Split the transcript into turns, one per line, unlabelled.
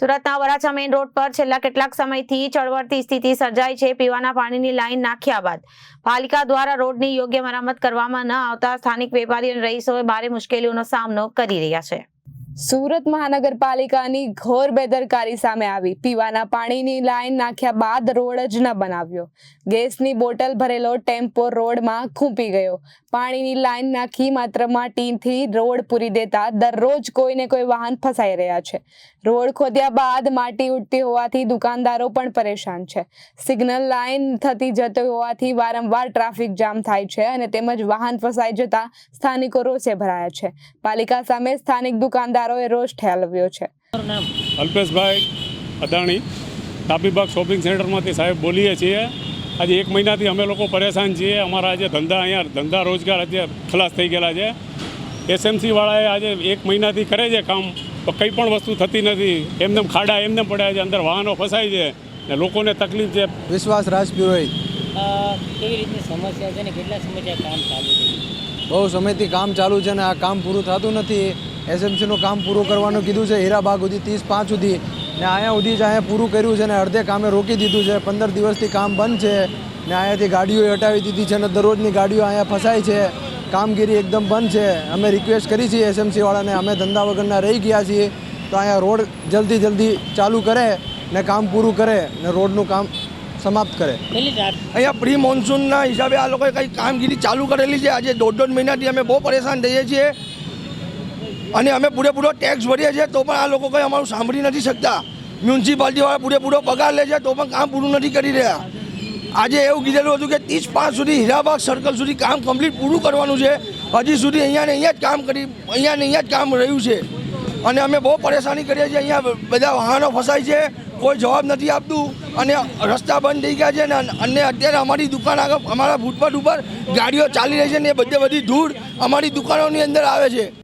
સુરતના Varachha main road પર છેલ્લા કેટલાક સમયથી ચળવળતી સ્થિતિ સર્જાઈ છે. પીવાના પાણીની લાઇન નાખ્યા બાદ પાલિકા દ્વારા રોડની યોગ્ય મરામત કરવામાં ન આવતા સ્થાનિક વેપારી અને રહીશોએ ભારે મુશ્કેલીઓનો સામનો કરી રહ્યા છે.
સુરત મહાનગરપાલિકાની ઘોર બેદરકારી સામે આવી. પીવાના પાણીની લાઈન નાખ્યા બાદ રોડ જ ન બનાવ્યો. ગેસની બોટલ ભરેલો ટેમ્પો રોડમાં ખૂંપી ગયો. પાણીની લાઈન નાખી માત્ર માટીથી રોડ પૂરી દેતા દરરોજ કોઈને કોઈ વાહન ફસાઈ રહ્યા છે. રોડ ખોદ્યા બાદ માટી ઉડતી હોવાથી દુકાનદારો પણ પરેશાન છે. સિગ્નલ લાઈન થતી જતી હોવાથી વારંવાર ટ્રાફિક જામ થાય છે અને તેમજ વાહન ફસાઈ જતા સ્થાનિકો રોષે ભરાયા છે. પાલિકા સામે સ્થાનિક દુકાનદારોએ રોષ ઠેલવ્યો છે.
અલ્પેશભાઈ અદાણી તાપીબાગ શોપિંગ સેન્ટરમાંથી સાહેબ બોલીએ છીએ. આજે એક મહિનાથી અમે લોકો પરેશાન છીએ. અમારા આજે ધંધા અહીંયા ધંધા રોજગાર આજે ખલાસ થઈ ગયેલા છે. એસએમસીવાળાએ આજે એક મહિનાથી કરે છે કામ તો કંઈ પણ વસ્તુ થતી નથી. એમને ખાડા એમને પડ્યા છે અંદર વાહનો ફસાય છે. ને લોકોને તકલીફ છે.
વિશ્વાસ રાજ પુરોહિત
અ, કેવી રીતની સમસ્યા છે ને કેટલા સમયથી કામ ચાલુ છે?
બહુ સમયથી કામ ચાલુ છે ને આ કામ પૂરું થતું નથી. એસએમસીનું કામ પૂરું કરવાનું કીધું છે. હીરાબાગ સુધી ત્રીસ પાંચ સુધી. ને અહીંયા સુધી જ અહીંયા પૂરું કર્યું છે ને અડધે કામે રોકી દીધું છે. પંદર દિવસથી કામ બંધ છે. ને અહીંયાથી ગાડીઓ હટાવી દીધી છે ને દરરોજની ગાડીઓ અહીંયા ફસાય છે. કામગીરી એકદમ બંધ છે. અમે રિક્વેસ્ટ કરી છીએ એસએમસીવાળાને. અમે ધંધા વગરના રહી ગયા છીએ. તો અહીંયા રોડ જલ્દી જલ્દી ચાલુ કરે ને કામ પૂરું કરે ને રોડનું કામ સમાપ્ત કરે.
અહીંયા પ્રી મોન્સૂનના હિસાબે આ લોકોએ કંઈ કામગીરી ચાલુ કરેલી છે? આજે દોઢ દોઢ મહિનાથી અમે બહુ પરેશાન થઈએ છીએ. અને અમે પૂરેપૂરો ટેક્સ ભરીએ છીએ, તો પણ આ લોકો કંઈ અમારું સાંભળી નથી શકતા. મ્યુનિસિપાલિટીવાળા પૂરેપૂરો પગાર લે છે, તો પણ કામ પૂરું નથી કરી રહ્યા. આજે એવું કીધેલું હતું કે ત્રીસ પાંચ સુધી હીરાબાગ સર્કલ સુધી કામ કમ્પ્લીટ પૂરું કરવાનું છે. હજી સુધી અહીંયા ને અહીંયા જ કામ કરી, અહીંયા ને અહીંયા જ કામ રહ્યું છે. અને અમે બહુ પરેશાની કરીએ છીએ, અહીંયા બધા વાહનો ફસાય છે, કોઈ જવાબ નથી આપતું. અને રસ્તા બંધ થઈ ગયા છે ને અને અત્યારે અમારી દુકાન આગળ, અમારા ફૂટપાથ ઉપર ગાડીઓ ચાલી રહી છે ને એ બધે બધી ધૂળ અમારી દુકાનોની અંદર આવે છે.